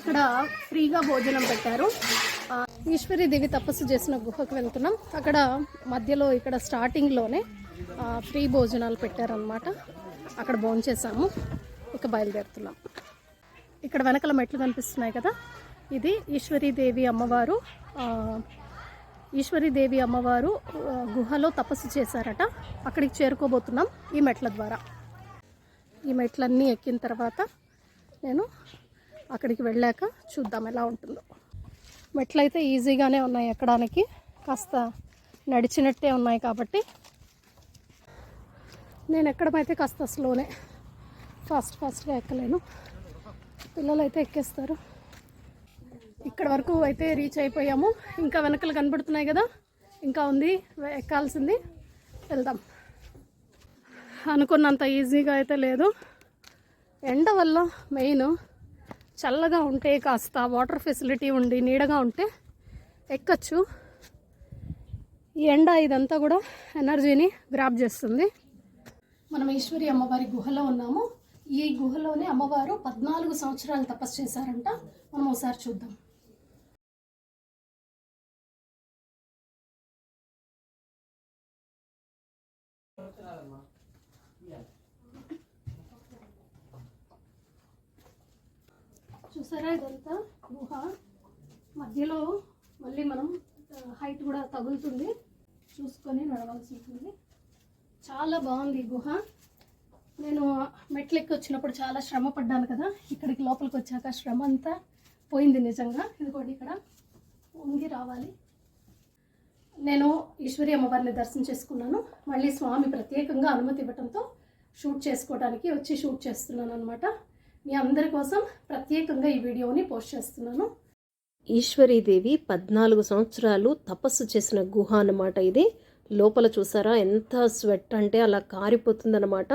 ఇక్కడ ఫ్రీగా భోజనం పెట్టారు. ఈశ్వరి దేవి తపస్సు చేసిన గుహకు వెళ్తున్నాం. అక్కడ మధ్యలో ఇక్కడ స్టార్టింగ్లోనే ఫ్రీ భోజనాలు పెట్టారనమాట అక్కడ భోంచేసాము ఇక బయలుదేరుతున్నాం. ఇక్కడ వెనకాల మెట్లు కనిపిస్తున్నాయి కదా? ఇది ఈశ్వరీదేవి అమ్మవారు. ఈశ్వరీదేవి అమ్మవారు గుహలో తపస్సు చేశారట. అక్కడికి చేరుకోబోతున్నాం ఈ మెట్ల ద్వారా. ఈ మెట్లన్నీ ఎక్కిన తర్వాత నేను అక్కడికి వెళ్ళాక చూద్దాం ఎలా ఉంటుందో. మెట్లు అయితే ఈజీగానే ఉన్నాయి ఎక్కడానికి. కాస్త నడిచినట్టే ఉన్నాయి కాబట్టి. నేను ఎక్కడమైతే కాస్త స్లోనే ఫాస్ట్ ఫాస్ట్గా ఎక్కలేను. పిల్లలు అయితే ఎక్కేస్తారు. ఇక్కడ వరకు అయితే రీచ్ అయిపోయాము. ఇంకా వెనకలు కనబడుతున్నాయి కదా ఇంకా ఉంది ఎక్కాల్సింది. వెళ్దాం. అనుకున్నంత ఈజీగా అయితే లేదు. ఎండ వల్ల మెయిన్ చల్లగా ఉంటే కాస్త వాటర్ ఫెసిలిటీ ఉండి నీడగా ఉంటే ఎక్కచ్చు. ఈ ఎండ ఇదంతా కూడా ఎనర్జీని గ్రాప్ చేస్తుంది. మనం ఈశ్వరి అమ్మవారి గుహలో ఉన్నాము. ఈ గుహలోనే అమ్మవారు పద్నాలుగు సంవత్సరాలు తపస్సు చేశారంట. మనం ఒకసారి చూద్దాం. చూసారా ఇదంతా? గుహ. మధ్యలో మళ్ళీ మనం హైట్ కూడా తగులుతుంది. చూసుకొని నడవాల్సి ఉంటుంది. చాలా బాగుంది గుహ. నేను మెట్లెక్కి వచ్చినప్పుడు చాలా శ్రమ పడ్డాను కదా. ఇక్కడికి లోపలికి వచ్చాక శ్రమ అంతా పోయింది నిజంగా. ఇదిగోండి ఇక్కడ. వంగి రావాలి. నేను ఈశ్వరి అమ్మవారిని దర్శనం చేసుకున్నాను. మళ్ళీ స్వామి ప్రత్యేకంగా అనుమతి ఇవ్వటంతో షూట్ చేసుకోవడానికి వచ్చి షూట్ చేస్తున్నాను అనమాట మీ అందరి కోసం ప్రత్యేకంగా ఈ వీడియోని పోస్ట్ చేస్తున్నాను. ఈశ్వరీదేవి పద్నాలుగు సంవత్సరాలు తపస్సు చేసిన గుహ అన్నమాట ఇది. లోపల చూసారా ఎంత స్వెట్ అంటే అలా కారిపోతుందన్నమాట.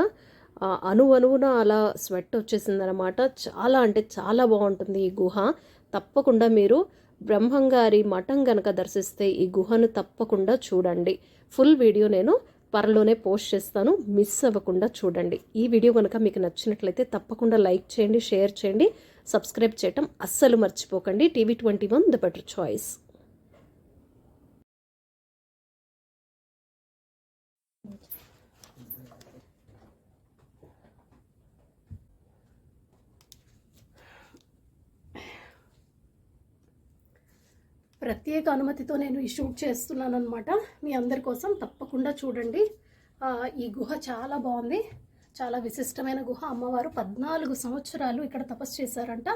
ఆ అణువణువున అలా స్వెట్ వచ్చేసిందనమాట చాలా అంటే చాలా బాగుంటుంది ఈ గుహ. తప్పకుండా మీరు బ్రహ్మంగారి మఠం గనక దర్శిస్తే ఈ గుహను తప్పకుండా చూడండి. ఫుల్ వీడియో నేను త్వరలోనే పోస్ట్ చేస్తాను. మిస్ అవ్వకుండా చూడండి. ఈ వీడియో కనుక మీకు నచ్చినట్లయితే తప్పకుండా లైక్ చేయండి షేర్ చేయండి సబ్స్క్రైబ్ చేయటం అస్సలు మర్చిపోకండి. TV twenty one the better choice. ప్రత్యేక అనుమతితో నేను ఈ షూట్ చేస్తున్నాను అనమాట మీ అందరి కోసం తప్పకుండా చూడండి. ఈ గుహ చాలా బాగుంది. చాలా విశిష్టమైన గుహ. అమ్మవారు పద్నాలుగు సంవత్సరాలు ఇక్కడ తపస్సు చేశారంట.